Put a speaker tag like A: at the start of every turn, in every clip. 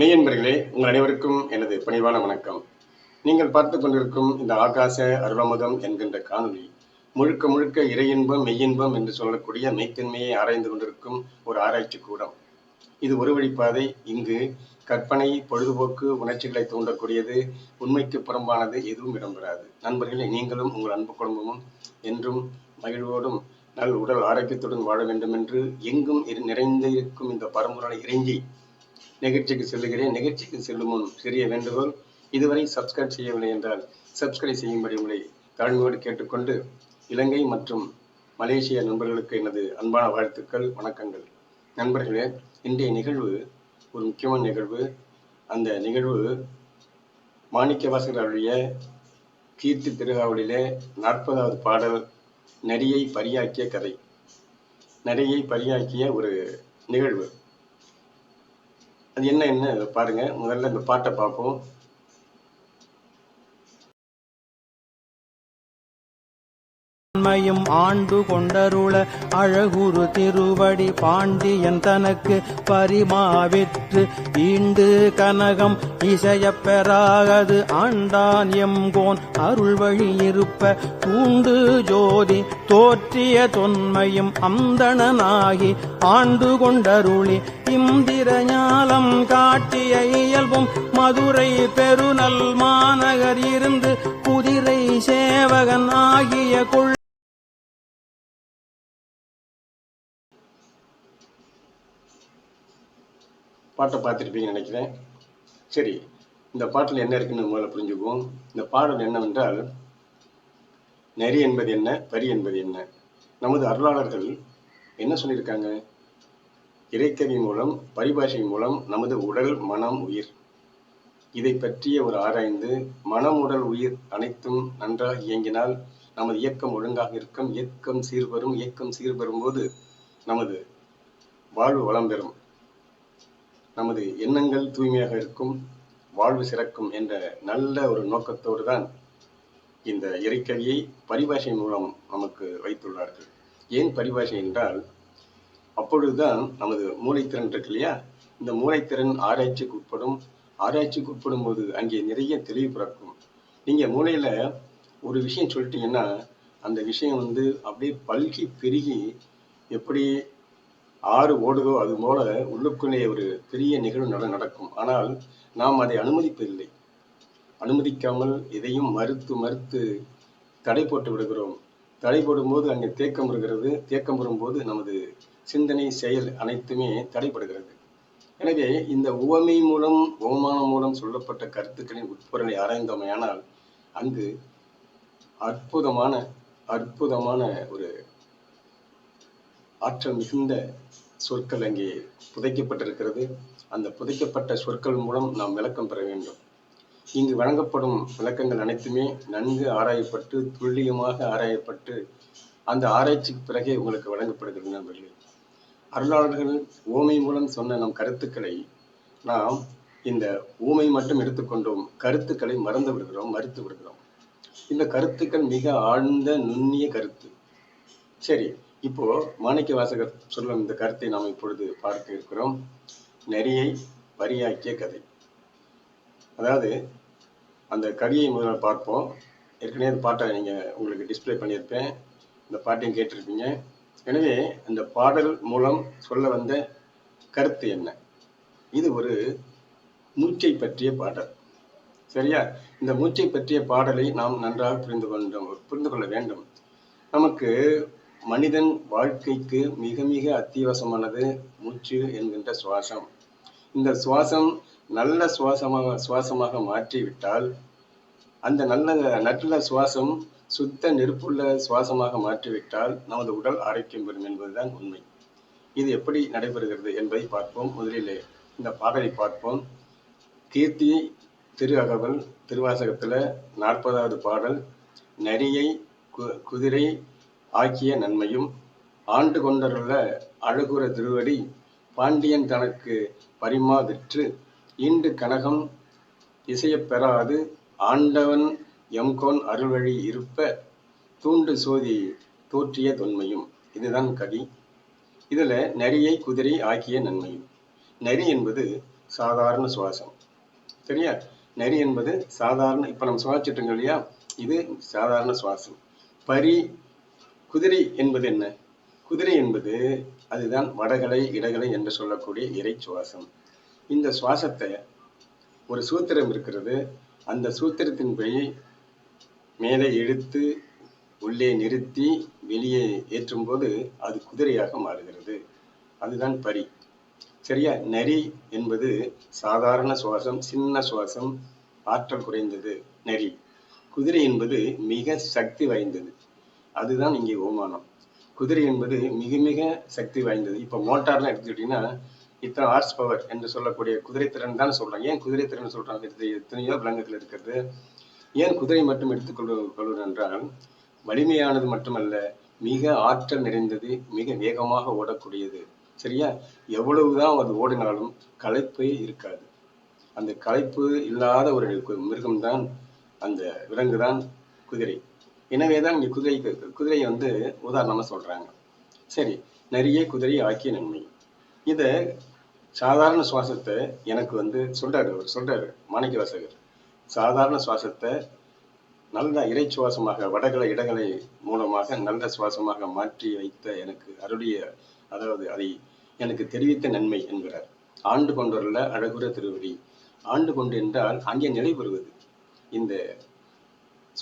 A: மெய்யன்பர்களே உங்கள் அனைவருக்கும் எனது பணிவான வணக்கம். நீங்கள் பார்த்து கொண்டிருக்கும் இந்த ஆகாச அருளமுதம் என்கின்ற காணொளி முழுக்க முழுக்க இறையின்பம் மெய்யின்பம் என்று சொல்லக்கூடிய மெய்த்தன்மையை ஆராய்ந்து கொண்டிருக்கும் ஒரு ஆராய்ச்சி கூடம். இது ஒரு வழிப்பாதை. இங்கு கற்பனை பொழுதுபோக்கு உணர்ச்சிகளை தூண்டக்கூடியது உண்மைக்கு புறம்பானது எதுவும் இடம்பெறாது. நண்பர்களே நீங்களும் உங்கள் அன்பு குடும்பமும் என்றும் மகிழ்வோடும் நல் உடல் ஆரோக்கியத்துடன் வாழ வேண்டும் என்று எங்கும் நிறைந்திருக்கும் இந்த பரம்பரை இறைஞ்சி நிகழ்ச்சிக்கு செல்லுகிறேன். நிகழ்ச்சிக்கு செல்லும் முன் சிறிய வேண்டுகோள் இதுவரை சப்ஸ்கிரைப் செய்யவில்லை என்றால் சப்ஸ்கிரைப் செய்யும்படி உங்களை தாழ்மையோடு கேட்டுக்கொண்டு இலங்கை மற்றும் மலேசிய நண்பர்களுக்கு எனது அன்பான வாழ்த்துக்கள் வணக்கங்கள். நண்பர்களே இன்றைய நிகழ்வு ஒரு முக்கியமான நிகழ்வு. அந்த நிகழ்வு மாணிக்கவாசகர் அவருடைய கீர்த்தி திருகாவலிலே நாற்பதாவது பாடல் நரியை பரியாக்கிய கதை. நரியை பரியாக்கிய ஒரு நிகழ்வு. அது என்ன என்ன? பாருங்க. முதல்ல இந்த பாட்டை பார்ப்போம்.
B: உண்மையும் ஆண்டு கொண்டருள அழகுரு திருவடி பாண்டியன் தனக்கு பரிமாவிற்று ஈண்டு கனகம் இசையப்பெறாகது ஆண்டான் எம்கோன் அருள் வழி இருப்ப தூண்டு ஜோதி தோற்றிய தொன்மையும் அந்தணனாகி ஆண்டு கொண்டருளி இந்திரஞாலம் காட்டிய இயல்பும் மதுரை பெருநல் மாநகர் இருந்து குதிரை சேவகன் ஆகிய கொள்
A: பாட்டை பார்த்துருப்பீங்கன்னு நினைக்கிறேன். சரி இந்த பாட்டில் என்ன இருக்குன்னு முதல்ல புரிஞ்சுக்குவோம். இந்த பாடல் என்னவென்றால் நெறி என்பது என்ன பரி என்பது என்ன? நமது அருளாளர்கள் என்ன சொல்லியிருக்காங்க? இறைக்கவி மூலம் பரிபாஷை மூலம் நமது உடல் மனம் உயிர். இதை பற்றிய ஒரு ஆராய்ந்து மனம் உடல் உயிர் அனைத்தும் நன்றாக இயங்கினால் நமது இயக்கம் ஒழுங்காக இருக்கும். இயக்கம் சீர்வரும். இயக்கம் சீர்வரும் போது நமது வாழ்வு வளம் பெறும். நமது எண்ணங்கள் தூய்மையாக இருக்கும் வாழ்வு சிறக்கும் என்ற நல்ல ஒரு நோக்கத்தோடு தான் இந்த இறைக்கவியை பரிபாஷை மூலம் நமக்கு வைத்துள்ளார்கள். ஏன் பரிபாஷை என்றால் அப்பொழுதுதான் நமது மூளைத்திறன் இருக்கு இல்லையா? இந்த மூளைத்திறன் ஆராய்ச்சிக்கு உட்படும் ஆராய்ச்சிக்கு உட்படும் போது அங்கே நிறைய தெளிவு பிறக்கும். நீங்கள் மூளையில் ஒரு விஷயம் சொல்லிட்டீங்கன்னா அந்த விஷயம் வந்து அப்படியே பல்கி பெருகி எப்படி ஆறு ஓடுதோ அது போல உள்ளுக்குள்ளே ஒரு பெரிய நிகழ்வு நட நடக்கும். ஆனால் நாம் அதை அனுமதிப்பதில்லை. அனுமதிக்காமல் எதையும் மறுத்து மறுத்து தடை போட்டு விடுகிறோம். தடை போடும்போது அங்கே தேக்கம் வருகிறது. தேக்கம் வரும்போது நமது சிந்தனை செயல் அனைத்துமே தடைப்படுகிறது எனவே இந்த உவமை மூலம் ஓமானம் மூலம் சொல்லப்பட்ட கருத்துக்களின் உட்பொருளை ஆராய்ந்தோமையானால் அங்கு அற்புதமான அற்புதமான ஒரு ஆற்றல் மிகுந்த சொற்கள் அங்கே புதைக்கப்பட்டிருக்கிறது. அந்த புதைக்கப்பட்ட சொற்கள் மூலம் நாம் விளக்கம் பெற வேண்டும். இங்கு வழங்கப்படும் விளக்கங்கள் அனைத்துமே நன்கு ஆராயப்பட்டு துல்லியமாக ஆராயப்பட்டு அந்த ஆராய்ச்சிக்கு பிறகே உங்களுக்கு வழங்கப்படுகிறது நண்பர்களே. அருளாளர்கள் ஓமை மூலம் சொன்ன நம் கருத்துக்களை நாம் இந்த ஊமை மட்டும் எடுத்துக்கொண்டோம் கருத்துக்களை மறந்து விடுகிறோம் மறுத்து விடுகிறோம். இந்த கருத்துக்கள் மிக ஆழ்ந்த நுண்ணிய கருத்து. சரி இப்போ மாணிக்க வாசகர் சொல்லும் இந்த கருத்தை நாம் இப்பொழுது பார்க்க இருக்கிறோம். நெறியை வரியாக்கிய கதை. அதாவது அந்த கதையை முதல்ல பார்ப்போம். ஏற்கனவே அந்த பாட்டை நீங்கள் உங்களுக்கு டிஸ்பிளே பண்ணியிருப்பேன். இந்த பாட்டையும் கேட்டிருப்பீங்க. எனவே அந்த பாடல் மூலம் சொல்ல வந்த கருத்து என்ன? இது ஒரு மூச்சை பற்றிய பாடல். சரியா? இந்த மூச்சை பற்றிய பாடலை நாம் நன்றாக புரிந்து கொண்டோம் புரிந்து கொள்ள வேண்டும். நமக்கு மனிதன் வாழ்க்கைக்கு மிக மிக அத்தியாவசியமானது மூச்சு என்கின்ற சுவாசம். இந்த சுவாசம் நல்ல சுவாசமாக சுவாசமாக மாற்றிவிட்டால் அந்த நல்ல நல்ல சுவாசம் சுத்த நெருப்புள்ள சுவாசமாக மாற்றிவிட்டால் நமது உடல் ஆரோக்கியம் பெறும் என்பதுதான் உண்மை. இது எப்படி நடைபெறுகிறது என்பதை பார்ப்போம். முதலிலே இந்த பாடலை பார்ப்போம். கீர்த்தி திரு அகவல் திருவாசகத்தில் நாற்பதாவது பாடல் நரியை கு- குதிரை ஆக்கிய நன்மையும் ஆண்டு கொண்டருள்ள அழகுற திருவடி பாண்டியன் தனக்கு பரிமா விற்று ஈண்டு கனகம் இசையப் பெறாது ஆண்டவன் எம்கோன் அருள்வழி இருப்ப தூண்டு சோதி தோற்றிய தொன்மையும். இதுதான் கவி இதில் நரியை குதிரை ஆக்கிய நன்மையும். நரி என்பது சாதாரண சுவாசம். சரியா? நரி என்பது சாதாரண இப்போ நம்ம சுவாசிச்சுட்டு இல்லையா? இது சாதாரண சுவாசம். பரி குதிரை என்பது என்ன? குதிரை என்பது அதுதான் வடகலை இடகலை என்று சொல்லக்கூடிய இறை சுவாசம். இந்த சுவாசத்தை ஒரு சூத்திரம் இருக்கிறது. அந்த சூத்திரத்தின்படி மேலே இழுத்து உள்ளே நிறுத்தி வெளியே ஏற்றும்போது அது குதிரையாக மாறுகிறது. அதுதான் பரி. சரியா? நரி என்பது சாதாரண சுவாசம் சின்ன சுவாசம் ஆற்றல் குறைந்தது. நரி. குதிரை என்பது மிக சக்தி வாய்ந்தது. அதுதான் இங்கே ஓமானம் குதிரை என்பது மிக மிக சக்தி வாய்ந்தது. இப்போ மோட்டார்லாம் எடுத்துக்கிட்டிங்கன்னா இத்தனை ஹார்ஸ் பவர் என்று சொல்லக்கூடிய குதிரை திறன் தான் சொல்கிறாங்க ஏன் குதிரை திறன் சொல்கிறாங்க இது எத்தனையோ விலங்குகள் இருக்கிறது. ஏன் குதிரை மட்டும் எடுத்துக்கொள்ள கொள்வது என்றால் வலிமையானது மட்டுமல்ல மிக ஆற்றல் நிறைந்தது மிக வேகமாக ஓடக்கூடியது. சரியா? எவ்வளவுதான் அது ஓடினாலும் களைப்பே இருக்காது. அந்த களைப்பு இல்லாத ஒரு மிருகம்தான் அந்த விலங்கு தான் குதிரை. எனவே தான் இங்கே குதிரை குதிரையை வந்து உதாரணமா சொல்றாங்க. சரி நிறைய குதிரை ஆக்கிய நன்மை. இதை சாதாரண சுவாசத்தை எனக்கு வந்து சொல்றாரு அவர் சொல்றாரு மாணிக்க வாசகர். சாதாரண சுவாசத்தை நல்ல இறை சுவாசமாக வடகலை இடங்களை மூலமாக நல்ல சுவாசமாக மாற்றி வைத்த எனக்கு அருளிய அதாவது அதை எனக்கு தெரிவித்த நன்மை என்கிறார். ஆண்டு கொண்டொருள அழகுற திருவடி. ஆண்டு கொண்டு என்றால் அங்கே நிலை பெறுவது. இந்த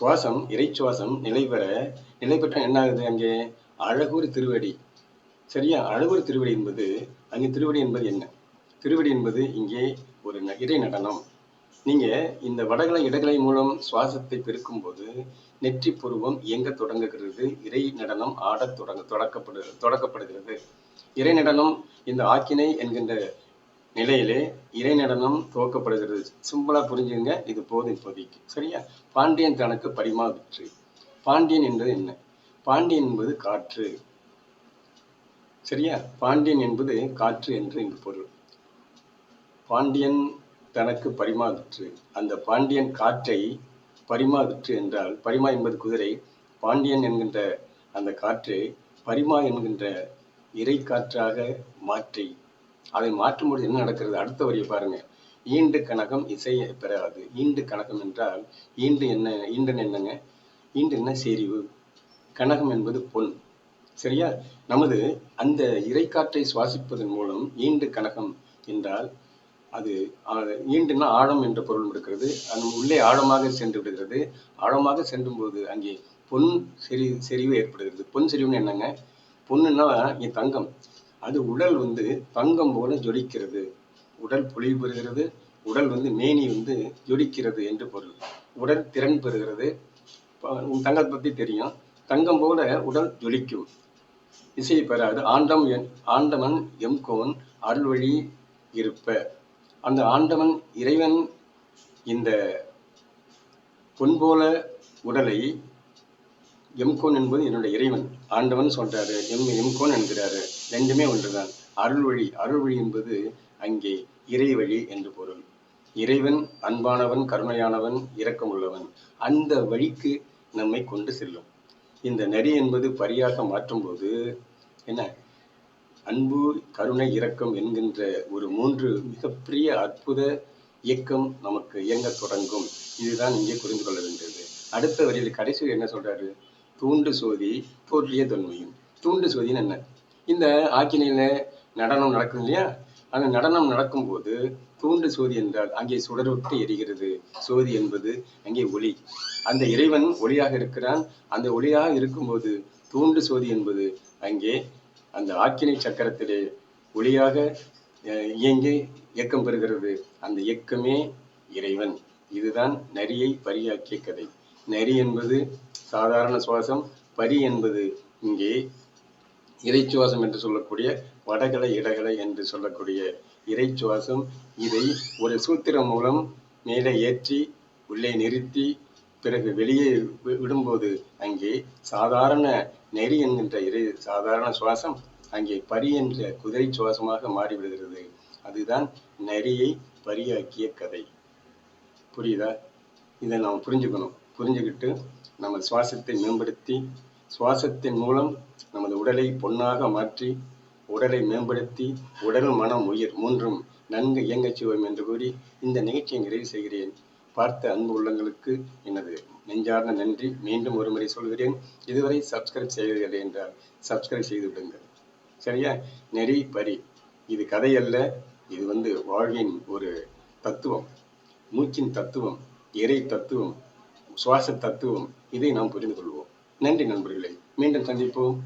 A: சுவாசம் இறை சுவாசம் நிலை பெற நிலை பெற்ற என்ன ஆகுது அங்கே? அழகுறு திருவடி. சரியா? அழகூர் திருவடி என்பது அங்கே திருவடி என்பது என்ன? திருவடி என்பது இங்கே ஒரு ந- இறை நடனம். நீங்க இந்த வடகலை இடகலை மூலம் சுவாசத்தை பெருக்கும் போது நெற்றி புருவம் இயங்க தொடங்குகிறது இறை நடனம் ஆடத் தொடங்க தொடக்கப்படு தொடக்கப்படுகிறது. இறை நடனம் இந்த ஆக்கினை என்கின்ற நிலையிலே இறை நடனம் துவக்கப்படுகிறது. சிம்பிளா புரிஞ்சுங்க இது போதும் இப்போதைக்கு. சரியா? பாண்டியன் தனக்கு பரிமா விற்று. பாண்டியன் என்பது என்ன? பாண்டியன் என்பது காற்று. சரியா? பாண்டியன் என்பது காற்று என்று இங்கு பொருள். பாண்டியன் தனக்கு பரிமாவிற்று அந்த பாண்டியன் காற்றை பரிமாவிற்று என்றால் பரிமா என்பது குதிரை பாண்டியன் என்கின்ற அந்த காற்றை பரிமா என்கின்ற இறை காற்றாக மாற்றி அதை மாற்றும்போது என்ன நடக்கிறது? அடுத்த வரியை பாருங்க. ஈண்டு கணக்கம் இசையை பெறாது. ஈண்டு கணக்கம் என்றால் ஈண்டு என்ன ஈண்டுன்னு என்னங்க? ஈண்டு என்ன? செறிவு. கனகம் என்பது பொன். சரியா? நமது அந்த இறைக்காற்றை சுவாசிப்பதன் மூலம் ஈண்டு கனகம் என்றால் அது ஈண்டுனா ஈண்டுன்னா ஆழம் என்ற பொருள் இருக்கிறது அது உள்ளே ஆழமாக சென்று விடுகிறது. ஆழமாக சென்றும் போது அங்கே பொன் செறி செறிவு ஏற்படுகிறது. பொன் செறிவுன்னு என்னங்க? பொண்ணுன்னா இங்கே தங்கம். அது உடல் வந்து தங்கம் போல ஜொலிக்கிறது. உடல் பொலிவு பெறுகிறது. உடல் வந்து மேனி வந்து ஜொலிக்கிறது என்று பொருள். உடல் திறன் பெறுகிறது. உன் தங்கத்தை பற்றி தெரியும். தங்கம் போல உடல் ஜொலிக்கும். இசையை பெறாது. ஆண்டம் என் ஆண்டவன் எம்கோன் அருள்வழி இருப்ப. அந்த ஆண்டவன் இறைவன் இந்த பொன்போல உடலை எம்கோன் என்பது என்னுடைய இறைவன். ஆண்டவன் சொல்றாரு எம் எம்கோன் என்கிறாரு. ரெண்டுமே ஒன்றுதான். அருள்வழி அருள்வழி என்பது அங்கே இறை வழி என்று பொருள். இறைவன் அன்பானவன் கருணையானவன் இரக்கமுள்ளவன். அந்த வழிக்கு நம்மை கொண்டு செல்லும். இந்த நெறி என்பது பரியாக மாற்றும்போது என்ன? அன்பு கருணை இரக்கம் என்கின்ற ஒரு மூன்று மிகப்பெரிய அற்புத இயக்கம் நமக்கு இயங்க தொடங்கும். இதுதான் இங்கே புரிந்து கொள்ள வேண்டியது. அடுத்த வரியில் கடைசியில் என்ன சொல்றாரு? தூண்டு சோதி தோற்றிய தொன்மையும். தூண்டு சோதின்னு என்ன? இந்த ஆக்கினையில நடனம் நடக்கும் இல்லையா? அந்த நடனம் நடக்கும்போது தூண்டு சோதி என்றால் அங்கே சுடர்விட்டு எரிகிறது. சோதி என்பது அங்கே ஒளி. அந்த இறைவன் ஒளியாக இருக்கிறான். அந்த ஒளியாக இருக்கும்போது தூண்டு சோதி என்பது அங்கே அந்த ஆக்கினை சக்கரத்திலே ஒளியாக அஹ், இயங்கி இயக்கம் பெறுகிறது. அந்த இயக்கமே இறைவன். இதுதான் நரியை பரியாக்கிய கதை. நரி என்பது சாதாரண சுவாசம். பரி என்பது இங்கே இறைச்சுவாசம் என்று சொல்லக்கூடிய வடகலை இடகலை என்று சொல்லக்கூடிய இறைச்சுவாசம். இதை ஒரு சூத்திரம் மூலம் மேலே ஏற்றி உள்ளே நிறுத்தி பிறகு வெளியே விடும்போது அங்கே சாதாரண நெறி என்கின்ற இறை சாதாரண சுவாசம். அங்கே பரி என்ற குதிரை சுவாசமாக மாறிவிடுகிறது. அதுதான் நரியை பரியாக்கிய கதை. புரியுதா? இதை நாம் புரிஞ்சுக்கணும். புரிஞ்சுக்கிட்டு நமது சுவாசத்தை மேம்படுத்தி சுவாசத்தின் மூலம் நமது உடலை பொன்னாக மாற்றி உடலை மேம்படுத்தி உடல் மனம் உயிர் மூன்றும் நன்கு இயங்கச் செய்வோம் என்று கூறி இந்த நிகழ்ச்சியை நிறைவு செய்கிறேன். பார்த்த அன்பு உள்ளங்களுக்கு எனது நெஞ்சார்ந்த நன்றி. மீண்டும் ஒரு முறை சொல்கிறேன். இதுவரை சப்ஸ்கிரைப் செய்யவில்லை என்றால் சப்ஸ்கிரைப் செய்து விடுங்கள். சரியா? நெறி பரி. இது கதை அல்ல இது வந்து வாழ்வின் ஒரு தத்துவம். மூச்சின் தத்துவம் இறை தத்துவம். சுவாச தத்துவம். இதை நாம் புரிந்து கொள்வோம் நன்றி நண்பர்களே. மீண்டும் சந்திப்போம்.